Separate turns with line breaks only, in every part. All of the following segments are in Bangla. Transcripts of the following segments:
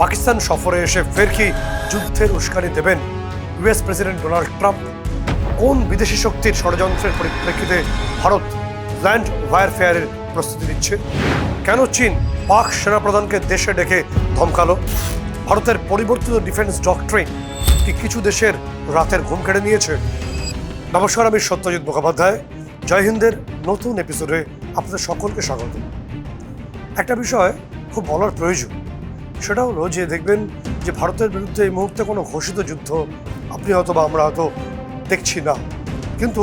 পাকিস্তান সফরে এসে ফের কি যুদ্ধের উস্কানি দেবেন ইউএস প্রেসিডেন্ট ডোনাল্ড ট্রাম্প? কোন বিদেশি শক্তির ষড়যন্ত্রের পরিপ্রেক্ষিতে ভারত ল্যান্ড ওয়ারফেয়ারের প্রস্তুতি নিচ্ছে? কেন চীন পাক সেনাপ্রধানকে দেশে ডেকে ধমকালো? ভারতের পরিবর্তিত ডিফেন্স ডক্ট্রিন কি কিছু দেশের রাতের ঘুম কেড়ে নিয়েছে? নমস্কার, আমি সত্যজিৎ মুখোপাধ্যায়। জয় হিন্দের নতুন এপিসোডে আপনাদের সকলকে স্বাগত। একটা বিষয় খুব বলার প্রয়োজন। সেটা হলো যে দেখবেন যে ভারতের বিরুদ্ধে এই মুহূর্তে কোনো ঘোষিত যুদ্ধ আপনি হয়তো বা আমরা হয়তো দেখছি না। কিন্তু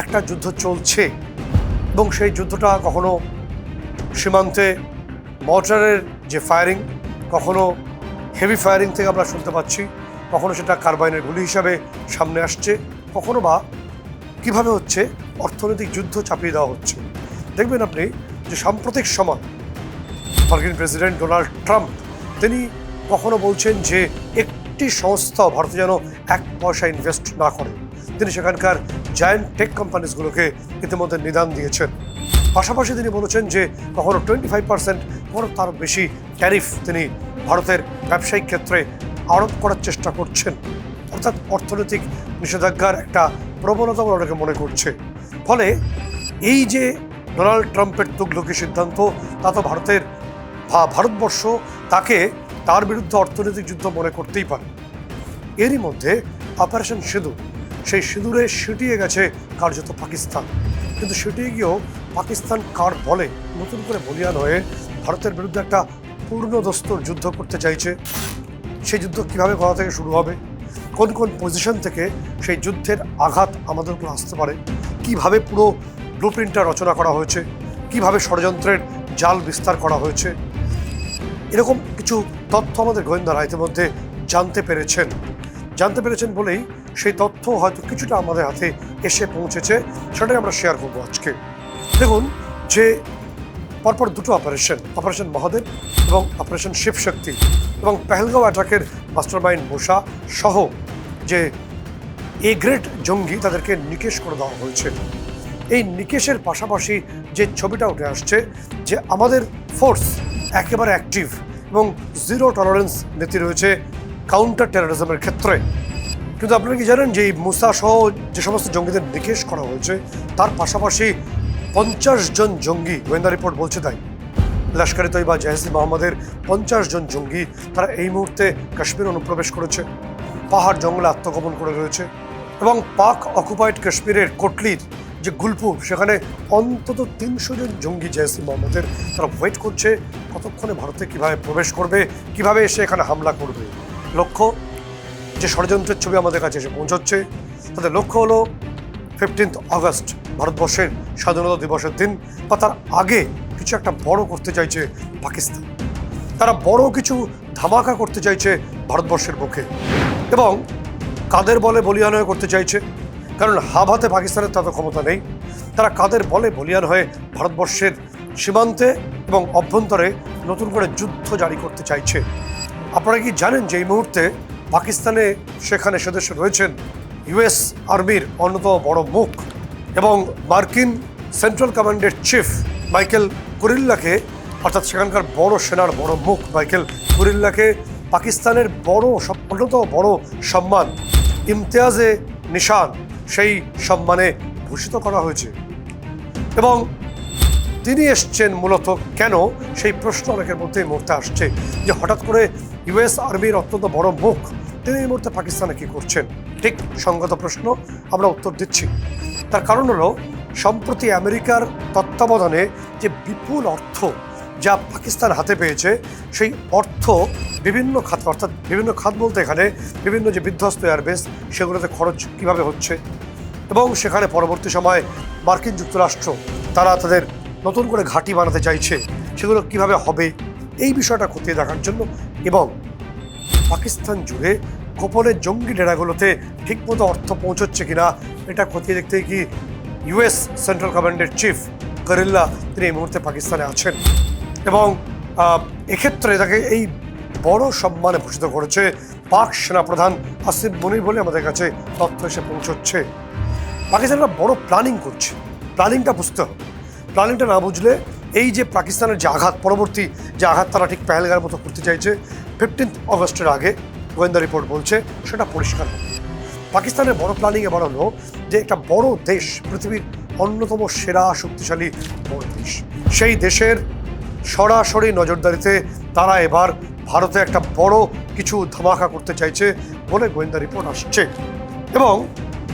একটা যুদ্ধ চলছে এবং সেই যুদ্ধটা কখনো সীমান্তে মর্টারের যে ফায়ারিং কখনো হেভি ফায়ারিং থেকে আমরা শুনতে পাচ্ছি, কখনো সেটা কার্বাইনের গুলি হিসাবে সামনে আসছে, কখনো বা কীভাবে হচ্ছে অর্থনৈতিক যুদ্ধ চাপিয়ে দেওয়া হচ্ছে। দেখবেন আপনি যে সাম্প্রতিক সময় মার্কিন প্রেসিডেন্ট ডোনাল্ড ট্রাম্প তিনি কখনো বলছেন যে একটি সংস্থা ভারতে যেন এক পয়সা ইনভেস্ট না করে। তিনি সেখানকার জায়ান্ট টেক কোম্পানিজগুলোকে ইতিমধ্যে নিদান দিয়েছেন। পাশাপাশি তিনি বলেছেন যে কখনো টোয়েন্টি ফাইভ পার্সেন্ট কখনো তার বেশি ট্যারিফ তিনি ভারতের ব্যবসায়িক ক্ষেত্রে আরোপ করার চেষ্টা করছেন। অর্থাৎ অর্থনৈতিক নিষেধাজ্ঞার একটা প্রবণতা বলে অনেকে মনে করছে। ফলে এই যে ডোনাল্ড ট্রাম্পের তুগলকি সিদ্ধান্ত, তা তো ভারতের ভারতবর্ষ তাকে তার বিরুদ্ধে অর্থনৈতিক যুদ্ধ মনে করতেই পারে। এরই মধ্যে অপারেশন সিঁদুর, সেই সিঁদুরে সিটিয়ে গেছে কার্যত পাকিস্তান। কিন্তু সিটিয়ে গিয়েও পাকিস্তান কার বলে নতুন করে বলিয়ান হয়ে ভারতের বিরুদ্ধে একটা পূর্ণদস্তর যুদ্ধ করতে চাইছে? সেই যুদ্ধ কীভাবে করা থেকে শুরু হবে? কোন কোন পজিশন থেকে সেই যুদ্ধের আঘাত আমাদের উপর আসতে পারে? কীভাবে পুরো ব্লুপ্রিন্টটা রচনা করা হয়েছে? কীভাবে ষড়যন্ত্রের জাল বিস্তার করা হয়েছে? এরকম কিছু তথ্য আমাদের গোয়েন্দারা ইতিমধ্যে জানতে পেরেছেন। জানতে পেরেছেন বলেই সেই তথ্য হয়তো কিছুটা আমাদের হাতে এসে পৌঁছেছে, সেটাই আমরা শেয়ার করব আজকে। দেখুন যে পরপর দুটো অপারেশন অপারেশন মহাদেব এবং অপারেশন শিবশক্তি এবং পেহেলগাঁও অ্যাটাকের মাস্টার মাইন্ড মোশা সহ যে এ গ্রেড জঙ্গি তাদেরকে নিকেশ করে দেওয়া হয়েছে। এই নিকেশের পাশাপাশি যে ছবিটা উঠে আসছে যে আমাদের ফোর্স একেবারে অ্যাক্টিভ এবং জিরো টলারেন্স নীতি রয়েছে কাউন্টার টেরোরিজমের ক্ষেত্রে। কিন্তু আপনারা কি জানেন যে এই মুসা সহ যে সমস্ত জঙ্গিদের নিকেশ করা হয়েছে, তার পাশাপাশি পঞ্চাশ জন জঙ্গি, গোয়েন্দা রিপোর্ট বলছে তাই। লস্করে তৈবা জাহেসি মোহাম্মদের পঞ্চাশ জন জঙ্গি তারা এই মুহূর্তে কাশ্মীর অনুপ্রবেশ করেছে। পাহাড় জঙ্গলে আত্মগোপন করে রয়েছে এবং পাক অকুপাইড কাশ্মীরের কোটলির যে গুলপুর, সেখানে অন্তত তিনশো জন জঙ্গি জেসি মোহাম্মদের তারা ওয়েট করছে কতক্ষণে ভারতে কীভাবে প্রবেশ করবে, কীভাবে এসে এখানে হামলা করবে। লক্ষ্য, যে ষড়যন্ত্রের ছবি আমাদের কাছে এসে পৌঁছচ্ছে, তাদের লক্ষ্য হলো ফিফটিন্থ আগস্ট ভারতবর্ষের স্বাধীনতা দিবসের দিন, বা তার আগে কিছু একটা বড় করতে চাইছে পাকিস্তান। তারা বড় কিছু ধামাকা করতে চাইছে ভারতবর্ষের পক্ষে এবং কাদের বলে বলিয়ান হয়ে করতে চাইছে? কারণ হাব হাতে পাকিস্তানের তত ক্ষমতা নেই। তারা কাদের বলে বলিয়ান হয়ে ভারতবর্ষের সীমান্তে এবং অভ্যন্তরে নতুন করে যুদ্ধ জারি করতে চাইছে। আপনারা কি জানেন যে এই মুহূর্তে পাকিস্তানে সেখানে সদস্য রয়েছেন ইউএস আর্মির অন্যতম বড় মুখ এবং মার্কিন সেন্ট্রাল কমান্ডের চিফ মাইকেল কুরিল্লাকে, অর্থাৎ সেখানকার বড় সেনার বড় মুখ মাইকেল কুরিল্লাকে পাকিস্তানের বড় অন্যতম বড় সম্মান, ইমতিয়াজে নিশান সেই সম্মানে ভূষিত করা হয়েছে। এবং তিনি এসছেন মূলত কেন? সেই প্রশ্ন অনেকের মধ্যে মুহূর্তে আসছে যে হঠাৎ করে ইউএস আর্মির অত্যন্ত বড় মুখ, তিনি এই মুহূর্তে পাকিস্তানে কি করছেন? ঠিক সঙ্গত প্রশ্ন, আমরা উত্তর দিচ্ছি। তার কারণ হলো, সম্প্রতি আমেরিকার তত্ত্বাবধানে যে বিপুল অর্থ যা পাকিস্তান হাতে পেয়েছে, সেই অর্থ বিভিন্ন খাত, অর্থাৎ বিভিন্ন খাত বলতে এখানে বিভিন্ন যে বিধ্বস্ত এয়ারবেস সেগুলোতে খরচ কীভাবে হচ্ছে? এবং সেখানে পরবর্তী সময় মার্কিন যুক্তরাষ্ট্র, তারা তাদের নতুন করে ঘাঁটি বানাতে চাইছে, সেগুলো কীভাবে হবে? এই বিষয়টা খতিয়ে দেখার জন্য এবং পাকিস্তান জুড়ে গোপনে জঙ্গি ডেরাগুলোতে ঠিকমতো অর্থ পৌঁছচ্ছে কিনা, এটা খতিয়ে দেখতে কি ইউএস সেন্ট্রাল কমান্ডের চিফ গরিল্লা, তিনি এই মুহূর্তে পাকিস্তানে আছেন। এবং এক্ষেত্রে তাকে এই বড় সম্মানে ভূষিত করেছে পাক সেনাপ্রধান আসিফ মনির বলে আমাদের কাছে তথ্য এসে পৌঁছচ্ছে। পাকিস্তানরা বড় প্ল্যানিং করছে। প্ল্যানিংটা বুঝতে হবে। প্ল্যানিংটা না বুঝলে এই যে পাকিস্তানের যে আঘাত, পরবর্তী যে আঘাত তারা ঠিক পেহেলগার মতো করতে চাইছে ফিফটিন্থ অগস্টের আগে গোয়েন্দা রিপোর্ট বলছে, সেটা পরিষ্কার। পাকিস্তানের বড় প্ল্যানিংয়ে বলা হলো যে একটা বড় দেশ, পৃথিবীর অন্যতম সেরা শক্তিশালী বড় দেশ। সেই দেশের সরাসরি নজরদারিতে তারা এবার ভারতে একটা বড় কিছু ধামাকা করতে চাইছে বলে গোয়েন্দা রিপোর্ট আসছে। এবং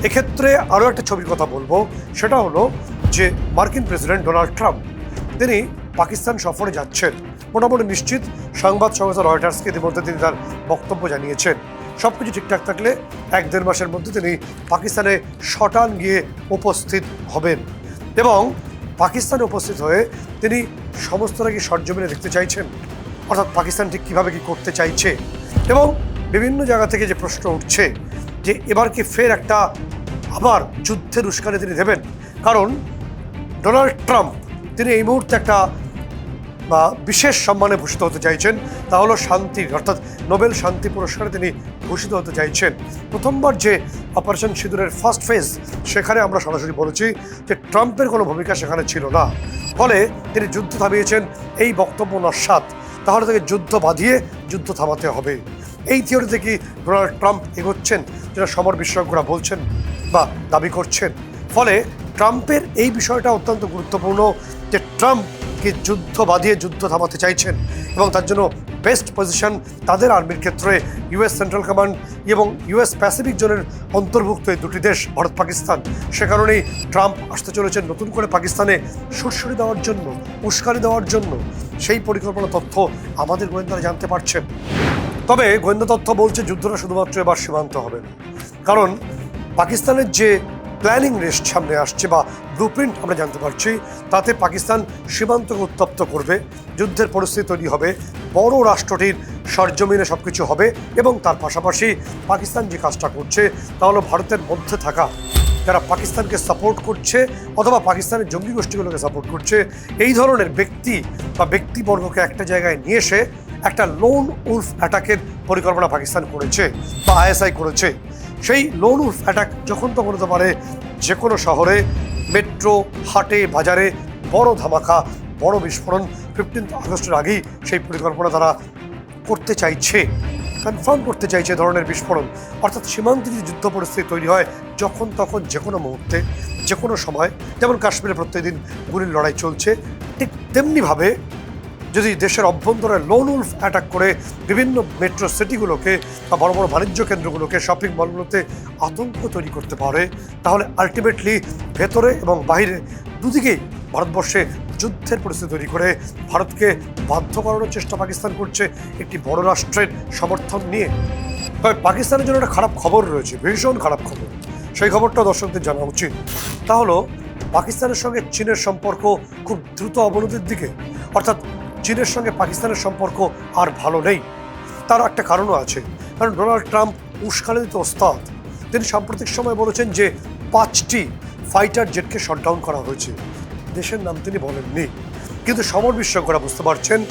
এক্ষেত্রে আরও একটা ছবির কথা বলব, সেটা হলো যে মার্কিন প্রেসিডেন্ট ডোনাল্ড ট্রাম্প, তিনি পাকিস্তান সফরে যাচ্ছেন। মোটামুটি নিশ্চিত সংবাদ সংস্থা রয়টার্সকে ইতিমধ্যে তিনি তার বক্তব্য জানিয়েছেন। সব কিছু ঠিকঠাক থাকলে এক দেড় মাসের মধ্যে তিনি পাকিস্তানে শটান গিয়ে উপস্থিত হবেন। এবং পাকিস্তানে উপস্থিত হয়ে তিনি সমস্তটা কি সরজমিনে দেখতে চাইছেন। অর্থাৎ পাকিস্তান ঠিক কীভাবে কি করতে চাইছে এবং বিভিন্ন জায়গা থেকে যে প্রশ্ন উঠছে যে এবার কি ফের একটা আবার যুদ্ধের উস্কানি তিনি দেবেন। কারণ ডোনাল্ড ট্রাম্প, তিনি এই মুহূর্তে একটা বা বিশেষ সম্মানে ভূষিত হতে চাইছেন, তা হলো শান্তির অর্থাৎ নোবেল শান্তি পুরস্কারে তিনি ভূষিত হতে চাইছেন। প্রথমবার যে অপারেশন সিঁদুরের ফার্স্ট ফেজ সেখানে আমরা সরাসরি বলেছি যে ট্রাম্পের কোনো ভূমিকা সেখানে ছিল না। ফলে তিনি যুদ্ধ থামিয়েছেন, এই বক্তব্য নস্বাত। তাহলে তাকে যুদ্ধ বাঁধিয়ে যুদ্ধ থামাতে হবে। এই থিওরিতে কি ডোনাল্ড ট্রাম্প এগোচ্ছেন, যেটা সমর বিশেষজ্ঞরা বলছেন বা দাবি করছেন? ফলে ট্রাম্পের এই বিষয়টা অত্যন্ত গুরুত্বপূর্ণ যে ট্রাম্পকে যুদ্ধ বাঁধিয়ে যুদ্ধ থামাতে চাইছেন? এবং তার জন্য বেস্ট পজিশন তাদের আর্মির ক্ষেত্রে ইউএস সেন্ট্রাল কমান্ড এবং ইউএস প্যাসিফিক জোনের অন্তর্ভুক্ত এই দুটি দেশ, ভারত, পাকিস্তান। সে কারণেই ট্রাম্প আসতে চলেছেন নতুন করে পাকিস্তানে সুরসুরি দেওয়ার জন্য, উস্কানি দেওয়ার জন্য। সেই পরিকল্পনা তথ্য আমাদের গোয়েন্দারা জানতে পারছেন তবে গোয়েন্দা তথ্য বলছে যুদ্ধটা শুধুমাত্র এবার সীমান্ত হবে কারণ পাকিস্তানের যে প্ল্যানিং লিস্ট সামনে আসছে বা ব্লুপ্রিন্ট আমরা জানতে পারছি। তাতে পাকিস্তান সীমান্তকে উত্তপ্ত করবে, যুদ্ধের পরিস্থিতি তৈরি হবে, বড় রাষ্ট্রটির সরজমিনে সব কিছু হবে এবং তার পাশাপাশি পাকিস্তান যে কাজটা করছে, তা হলো ভারতের মধ্যে থাকা যারা পাকিস্তানকে সাপোর্ট করছে অথবা পাকিস্তানের জঙ্গি গোষ্ঠীগুলোকে সাপোর্ট করছে, এই ধরনের ব্যক্তি বা ব্যক্তিবর্গকে একটা জায়গায় নিয়ে এসে একটা লোন উলফ অ্যাটাকের পরিকল্পনা পাকিস্তান করেছে বা আইএসআই করেছে। সেই লোন উলফ অ্যাটাক যখন তখন হতে পারে যে কোনো শহরে, মেট্রো, হাটে, বাজারে, বড় ধামাকা, বড় বিস্ফোরণ ফিফটিন্থ আগস্টের আগেই সেই পরিকল্পনা তারা করতে চাইছে কনফার্ম করতে চাইছে ধরনের বিস্ফোরণ। অর্থাৎ সীমান্তে যদি যুদ্ধ পরিস্থিতি তৈরি হয়, যখন তখন যে কোনো মুহূর্তে যে কোনো সময়, যেমন কাশ্মীরে প্রত্যেকদিন গুলির লড়াই চলছে, ঠিক তেমনিভাবে যদি দেশের অভ্যন্তরে লোন উলফ অ্যাটাক করে বিভিন্ন মেট্রো সিটিগুলোকে বা বড় বড় বাণিজ্য কেন্দ্রগুলোকে শপিং মলগুলোতে আতঙ্ক তৈরি করতে পারে, তাহলে আলটিমেটলি ভেতরে এবং বাইরে দুদিকেই ভারতবর্ষে যুদ্ধের পরিস্থিতি তৈরি করে ভারতকে বাধ্য করানোর চেষ্টা পাকিস্তান করছে একটি বড় রাষ্ট্রের সমর্থন নিয়ে। তবে পাকিস্তানের জন্য একটা খারাপ খবর রয়েছে, ভীষণ খারাপ খবর। সেই খবরটা দর্শকদের জানা উচিত। তা হলো, পাকিস্তানের সঙ্গে চীনের সম্পর্ক খুব দ্রুত অবনতির দিকে। অর্থাৎ চীনের সঙ্গে পাকিস্তানের সম্পর্ক আর ভালো নেই। তার একটা কারণও আছে। কারণ ডোনাল্ড ট্রাম্প উস্কানি দিতে ওস্তাদ। তিনি সাম্প্রতিক সময় বলেছেন যে পাঁচটি ফাইটার জেটকে শটডাউন করা হয়েছে। দেশের নাম তিনি বলেননি। কিন্তু সমর বিশেষজ্ঞরা বুঝতে পারছেন,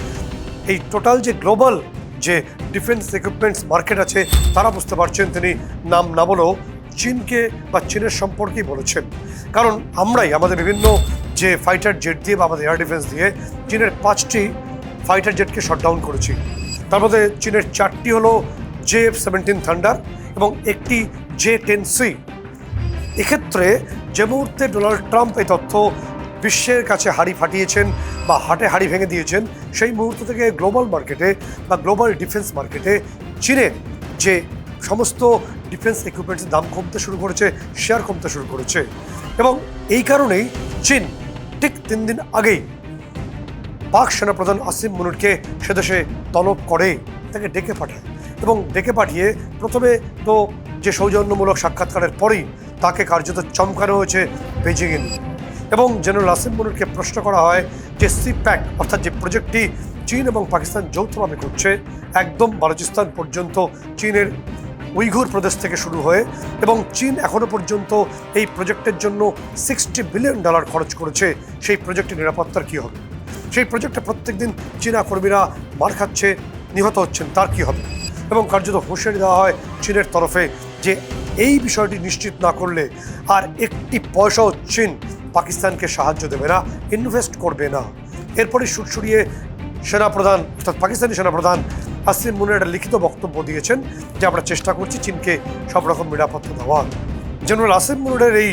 এই টোটাল যে গ্লোবাল যে ডিফেন্স ইকুইপমেন্টস মার্কেট আছে, তারা বুঝতে পারছেন তিনি নাম না বলেও চীনকে বা চীনের সম্পর্কেই বলেছেন। কারণ আমরাই আমাদের বিভিন্ন যে ফাইটার জেট দিয়ে বা আমাদের এয়ার ডিফেন্স দিয়ে চীনের পাঁচটি ফাইটার জেটকে শটডাউন করেছি। তার মধ্যে চীনের চারটি হলো জে এফ সেভেন্টিন থান্ডার এবং একটি জে টেন সি। এক্ষেত্রে যে মুহূর্তে ডোনাল্ড ট্রাম্প এই তথ্য বিশ্বের কাছে হাড়ি ফাটিয়েছেন বা হাটে হাড়ি ভেঙে দিয়েছেন, সেই মুহূর্ত থেকে গ্লোবাল মার্কেটে বা গ্লোবাল ডিফেন্স মার্কেটে চীনের যে সমস্ত ডিফেন্স ইকুইপমেন্টসের দাম কমতে শুরু করেছে শেয়ার কমতে শুরু করেছে। এবং এই কারণেই চীন ঠিক তিন দিন আগেই পাক সেনাপ্রধান আসিম মুনুরকে সেদেশে তলব করে, তাকে ডেকে পাঠায় এবং ডেকে পাঠিয়ে প্রথমে তো যে সৌজন্যমূলক সাক্ষাৎকারের পরেই তাকে কার্যত চমকানো হয়েছে বেজিংয়ে এবং জেনারেল আসিম মুনুরকে প্রশ্ন করা হয় যে সি প্যাক অর্থাৎ যে প্রজেক্টটি চীন এবং পাকিস্তান যৌথভাবে করছে, একদম বালুচিস্তান পর্যন্ত চীনের উইঘুর প্রদেশ থেকে শুরু হয়ে এবং চীন এখনও পর্যন্ত এই প্রজেক্টের জন্য সিক্সটি বিলিয়ন ডলার খরচ করেছে, সেই প্রজেক্টের নিরাপত্তার কী হবে? সেই প্রজেক্টে প্রত্যেকদিন চীনা কর্মীরা মার খাচ্ছে, নিহত হচ্ছেন, তার কি হবে? এবং কার্যত হুঁশিয়ারি দেওয়া হয় চীনের তরফে যে এই বিষয়টি নিশ্চিত না করলে আর একটি পয়সাও চীন পাকিস্তানকে সাহায্য দেবে না ইনভেস্ট করবে না। এরপরই সুটসুড়িয়ে সেনাপ্রধান, অর্থাৎ পাকিস্তানি সেনাপ্রধান আসিম মুনের একটা লিখিত বক্তব্য দিয়েছেন, যে আমরা চেষ্টা করছি চীনকে সব রকম নিরাপত্তা দেওয়ার। জেনারেল আসিম মুনের এই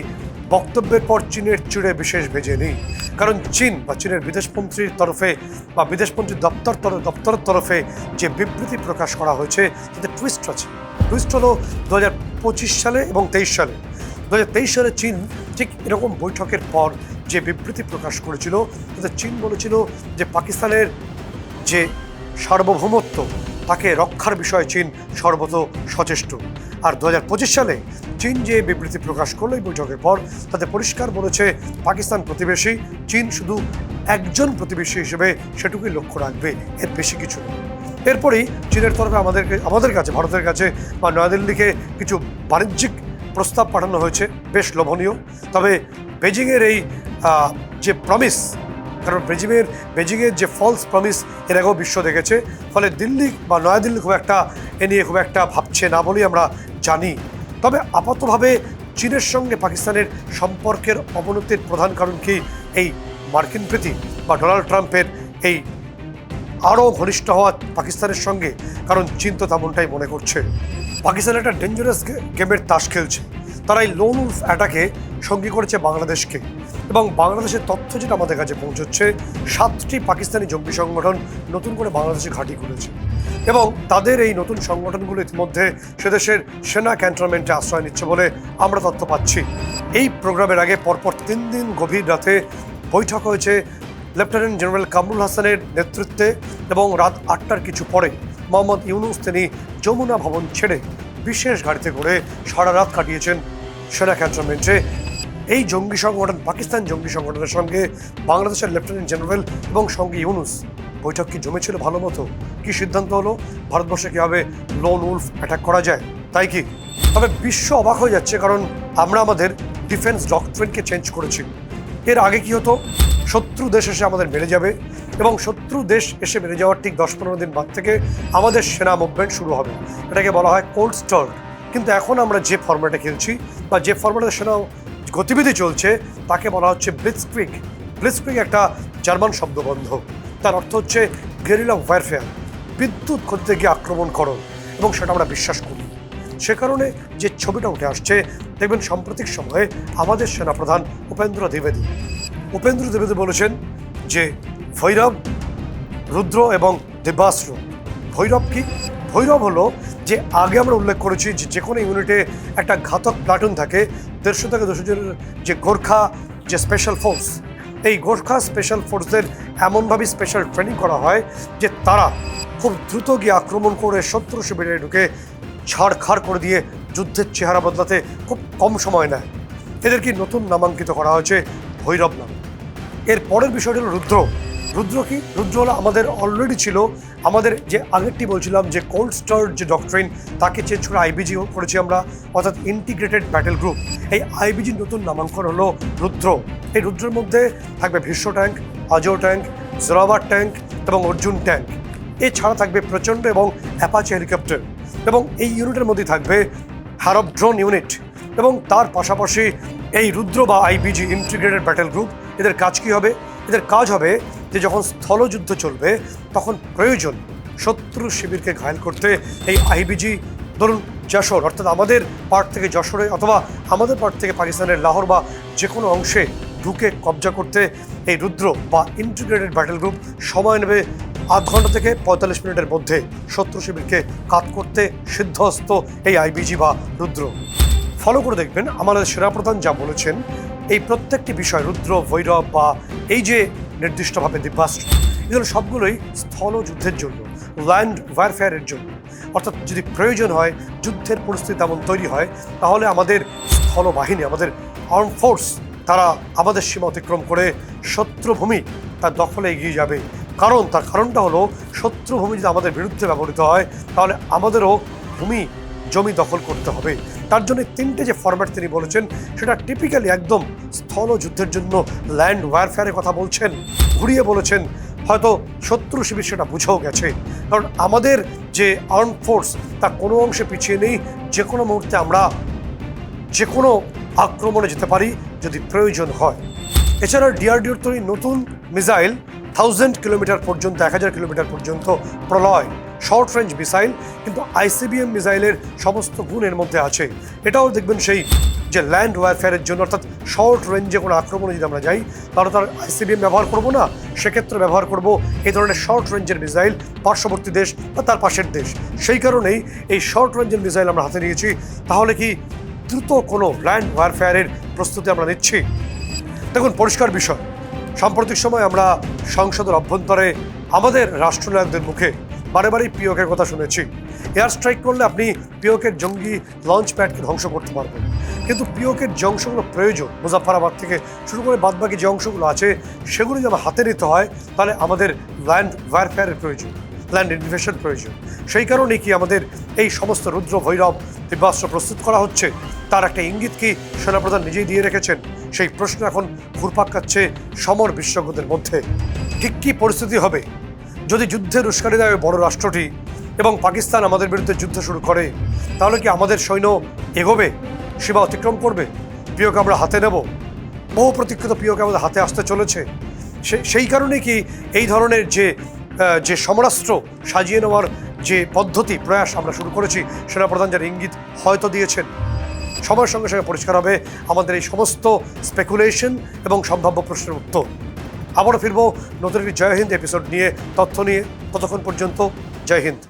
বক্তব্যের পর চীনের চিড়ে বিশেষ ভেজে নেই। কারণ চীন বা চীনের বিদেশমন্ত্রীর তরফে বা বিদেশমন্ত্রীর দপ্তর দপ্তরের তরফে যে বিবৃতি প্রকাশ করা হয়েছে, তাতে টুইস্ট আছে। টুইস্ট হলো দু সালে এবং তেইশ সালে। দু সালে চীন ঠিক এরকম বৈঠকের পর যে বিবৃতি প্রকাশ করেছিল, তাতে চীন বলেছিল যে পাকিস্তানের যে সার্বভৌমত্ব, তাকে রক্ষার বিষয়ে চীন সর্বত সচেষ্ট। আর দু সালে চীন যে বিবৃতি প্রকাশ করল এই বৈঠকের পর। তাতে পরিষ্কার বলেছে, পাকিস্তান প্রতিবেশী, চীন শুধু একজন প্রতিবেশী হিসেবে সেটুকুই লক্ষ্য রাখবে, এর বেশি কিছু এরপরেই চীনের তরফে আমাদেরকে, আমাদের কাছে, ভারতের কাছে বা নয়াদিল্লিকে কিছু বাণিজ্যিক প্রস্তাব পাঠানো হয়েছে, বেশ লোভনীয়। তবে বেজিংয়ের এই যে প্রমিস কারণ বেজিংয়ের বেজিংয়ের যে ফলস প্রমিস এর আগেও বিশ্ব দেখেছে। ফলে দিল্লি বা নয়াদিল্লি খুব একটা এ নিয়ে খুব একটা ভাবছে না বলেই আমরা জানি। তবে আপাতভাবে চীনের সঙ্গে পাকিস্তানের সম্পর্কের অবনতির প্রধান কারণ কি? এই মার্কিন প্রীতি বা ডোনাল্ড ট্রাম্পের এই আরও ঘনিষ্ঠ হওয়া পাকিস্তানের সঙ্গে, কারণ চীন তো তেমনটাই মনে করছে। পাকিস্তান একটা ডেঞ্জারাস গেমের তাস খেলছে। তারা এই লোন উলফ অ্যাটাকে সঙ্গী করেছে বাংলাদেশকে। এবং বাংলাদেশের তথ্য যেটা আমাদের কাছে পৌঁছচ্ছে, সাতটি পাকিস্তানি জঙ্গি সংগঠন নতুন করে বাংলাদেশে ঘাঁটি খুলেছে। এবং তাদের এই নতুন সংগঠনগুলো ইতিমধ্যে সেদেশের সেনা ক্যান্টনমেন্টে আশ্রয় নিচ্ছে বলে আমরা তথ্য পাচ্ছি। এই প্রোগ্রামের আগে পরপর তিন দিন গভীর রাতে বৈঠক হয়েছে লেফটেন্যান্ট জেনারেল কামরুল হাসানের নেতৃত্বে এবং রাত আটটার কিছু পরে মোহাম্মদ ইউনুস তিনি যমুনা ভবন ছেড়ে বিশেষ গাড়িতে করে সারা রাত কাটিয়েছেন সেনা ক্যান্টনমেন্টে। এই জঙ্গি সংগঠন, পাকিস্তান জঙ্গি সংগঠনের সঙ্গে বাংলাদেশের লেফটেন্যান্ট জেনারেল এবং সঙ্গে ইউনুস বৈঠক কি জমেছিল ভালো মতো? কি সিদ্ধান্ত হলো? ভারতবর্ষে কীভাবে লোন উলফ অ্যাটাক করা যায়? তাই কি? তবে বিশ্ব অবাক হয়ে যাচ্ছে কারণ আমরা আমাদের ডিফেন্স ডক্ট্রিনকে চেঞ্জ করেছি। এর আগে কি হতো? শত্রু দেশ এসে আমাদের মেরে যাবে এবং শত্রু দেশ এসে মেরে যাওয়ার ঠিক দশ পনেরো দিন বাদ থেকে আমাদের সেনা মুভমেন্ট শুরু হবে। এটাকে বলা হয় কোল্ড স্টার্ট কিন্তু এখন আমরা যে ফর্ম্যাটে খেলছি বা যে ফর্ম্যাটে সেনা গতিবিধি চলছে, তাকে বলা হচ্ছে ব্লিtzkrieg ব্লিtzkrieg একটা জার্মান শব্দবন্ধ। তার অর্থ হচ্ছে গেরিলা ওয়ারফেয়ার বিদ্যুৎ গতিতে গিয়ে আক্রমণ করো, এবং সেটা আমরা বিশ্বাস করি। সে কারণে যে ছবিটা উঠে আসছে, দেখবেন সাম্প্রতিক সময়ে আমাদের সেনাপ্রধান উপেন্দ্র দ্বিবেদী। উপেন্দ্র দ্বিবেদী বলেছেন যে, ভৈরব, রুদ্র এবং দেবাস্র ভৈরব কি? ভৈরব হলো যে আগে আমরা উল্লেখ করেছি যে যে কোনো ইউনিটে একটা ঘাতক প্লাটুন থাকে, দেড়শো থেকে দুশো জনের যে গোর্খা, যে স্পেশাল ফোর্স এই গোর্খা স্পেশাল ফোর্সদের এমনভাবে স্পেশাল ট্রেনিং করা হয় যে তারা খুব দ্রুত গিয়ে আক্রমণ করে শত্রু শিবিরে ঢুকে ছাড়খাড় করে দিয়ে যুদ্ধের চেহারা বদলাতে খুব কম সময় নেয়। এদেরকে নতুন নামাঙ্কিত করা হয়েছে ভৈরব নামে। এর পরের বিষয়টি হল রুদ্র। রুদ্র কি? রুদ্র হলো আমাদের অলরেডি ছিল। আমাদের যে আগেরটি বলছিলাম যে কোল্ড স্টার যে ডক্ট্রিন তাকে চেঞ্জ করে আইবিজি করেছি আমরা, অর্থাৎ ইন্টিগ্রেটেড ব্যাটেল গ্রুপ এই আইবিজির নতুন নামাঙ্কন হলো রুদ্র। এই রুদ্রের মধ্যে থাকবে Bhishma tank Ajay tank Zorawar tank এবং অর্জুন ট্যাঙ্ক এছাড়া থাকবে প্রচণ্ড এবং অ্যাপাচি হেলিকপ্টার এবং এই ইউনিটের মধ্যে থাকবে হ্যারব ড্রোন ইউনিট এবং তার পাশাপাশি এই রুদ্র বা আইবিজি ইন্টিগ্রেটেড ব্যাটেল গ্রুপ এদের কাজ কী হবে? এদের কাজ হবে যে যখন স্থলযুদ্ধ চলবে, তখন প্রয়োজন শত্রু শিবিরকে ঘায়ল করতে। এই আইবিজি, ধরুন যশোর, অর্থাৎ আমাদের পার্ট থেকে যশোরে অথবা আমাদের পার্ট থেকে পাকিস্তানের লাহোর বা যে কোনো অংশে ঢুকে কবজা করতে এই রুদ্র বা ইন্টিগ্রেটেড ব্যাটেল গ্রুপ সময় নেবে আধ ঘণ্টা থেকে পঁয়তাল্লিশ মিনিটের মধ্যে শত্রু শিবিরকে কাত করতে সিদ্ধহস্ত এই আইবিজি বা রুদ্র। ফলো করে দেখবেন আমাদের সেনাপ্রধান যা বলেছেন, এই প্রত্যেকটি বিষয় রুদ্র, ভৈরব বা এই যে নির্দিষ্টভাবে দিব্যাস্ত্র এগুলো সবগুলোই স্থল যুদ্ধের জন্য ল্যান্ড ওয়ারফেয়ারের জন্য। অর্থাৎ যদি প্রয়োজন হয়, যুদ্ধের পরিস্থিতি তেমন তৈরি হয়, তাহলে আমাদের স্থল বাহিনী আমাদের আর্ম ফোর্স তারা আমাদের সীমা অতিক্রম করে শত্রুভূমি তার দখলে এগিয়ে যাবে। কারণ, তার কারণটা হলো, শত্রুভূমি যদি আমাদের বিরুদ্ধে ব্যবহৃত হয়, তাহলে আমাদেরও ভূমি জমি দখল করতে হবে। তার জন্য তিনটে যে ফরম্যাট তিনি বলেছেন, সেটা টিপিক্যালি একদম স্থল যুদ্ধের জন্য ল্যান্ড ওয়ারফেয়ারের কথা বলছেন। ঘুরিয়ে বলেছেন, হয়তো শত্রু শিবির সেটা বুঝেও গেছে। কারণ আমাদের যে আর্ম ফোর্স তা কোনো অংশে পিছিয়ে নেই যে কোনো মুহূর্তে আমরা যে কোনো আক্রমণে যেতে পারি যদি প্রয়োজন হয়। এছাড়া ডিআরডিওর তৈরি নতুন মিসাইল থাউজেন্ড কিলোমিটার পর্যন্ত, এক হাজার কিলোমিটার পর্যন্ত প্রলয়। শর্ট রেঞ্জ মিসাইল, কিন্তু আইসিবিএম মিসাইলের সমস্ত গুণ এর মধ্যে আছে। এটাও দেখবেন সেই যে ল্যান্ড ওয়ারফেয়ারের জন্য, অর্থাৎ শর্ট রেঞ্জে কোনো আক্রমণে যদি আমরা যাই, তাহলে তার আইসিবিএম ব্যবহার করব না। সেক্ষেত্রে ব্যবহার করব এই ধরনের শর্ট রেঞ্জের মিসাইল, পার্শ্ববর্তী দেশ বা তার পাশের দেশ। সেই কারণেই এই শর্ট রেঞ্জের মিসাইল আমরা হাতে নিয়েছি। তাহলে কি দ্রুত কোনো ল্যান্ড ওয়ারফেয়ারের প্রস্তুতি আমরা নিচ্ছি? দেখুন, পরিষ্কার বিষয়। সাম্প্রতিক সময় আমরা সংসদের অভ্যন্তরে আমাদের রাষ্ট্রনায়কদের মুখে বারে বারেই পিওকের কথা শুনেছি। এয়ার স্ট্রাইক করলে আপনি পিওকের জঙ্গি লঞ্চ প্যাডকে ধ্বংস করতে পারবেন। কিন্তু পিওকের যে অংশগুলো প্রয়োজন মুজাফরাবাদ থেকে শুরু করে বাদবাকি যে অংশগুলো আছে, সেগুলো যেন হাতে নিতে হয়, তাহলে আমাদের ল্যান্ড ওয়ারফেয়ারের প্রয়োজন ল্যান্ড ইনভেশন প্রয়োজন। সেই কারণে কি আমাদের এই সমস্ত রুদ্র ভৈরব দিব্যাস্ত্র প্রস্তুত করা হচ্ছে? তার একটা ইঙ্গিত কি সেনাপ্রধান নিজেই দিয়ে রেখেছেন? সেই প্রশ্ন এখন ঘুরপাক কাচ্ছে সমর বিশেষজ্ঞদের মধ্যে। ঠিক কী পরিস্থিতি হবে? যদি যুদ্ধের উস্কানি দেয় বড় রাষ্ট্রটি এবং পাকিস্তান আমাদের বিরুদ্ধে যুদ্ধ শুরু করে, তাহলে কি আমাদের সৈন্য এগোবে? সীমা অতিক্রম করবে? প্রিয়কে আমরা হাতে নেব? বহু প্রতীক্ষিত প্রিয়কে আমাদের হাতে আসতে চলেছে। সেই কারণে কি এই ধরনের যে যে সমরাস্ত্র সাজিয়ে নেওয়ার যে পদ্ধতি, প্রয়াস আমরা শুরু করেছি সেনাপ্রধান যার ইঙ্গিত হয়তো দিয়েছেন। সময়ের সঙ্গে সঙ্গে পরিষ্কার হবে আমাদের এই সমস্ত স্পেকুলেশন এবং সম্ভাব্য প্রশ্নের উত্তর। আবারও ফিরবো নতুন একটি জয় হিন্দ এপিসোড নিয়ে তথ্য নিয়ে ততক্ষণ পর্যন্ত জয় হিন্দ।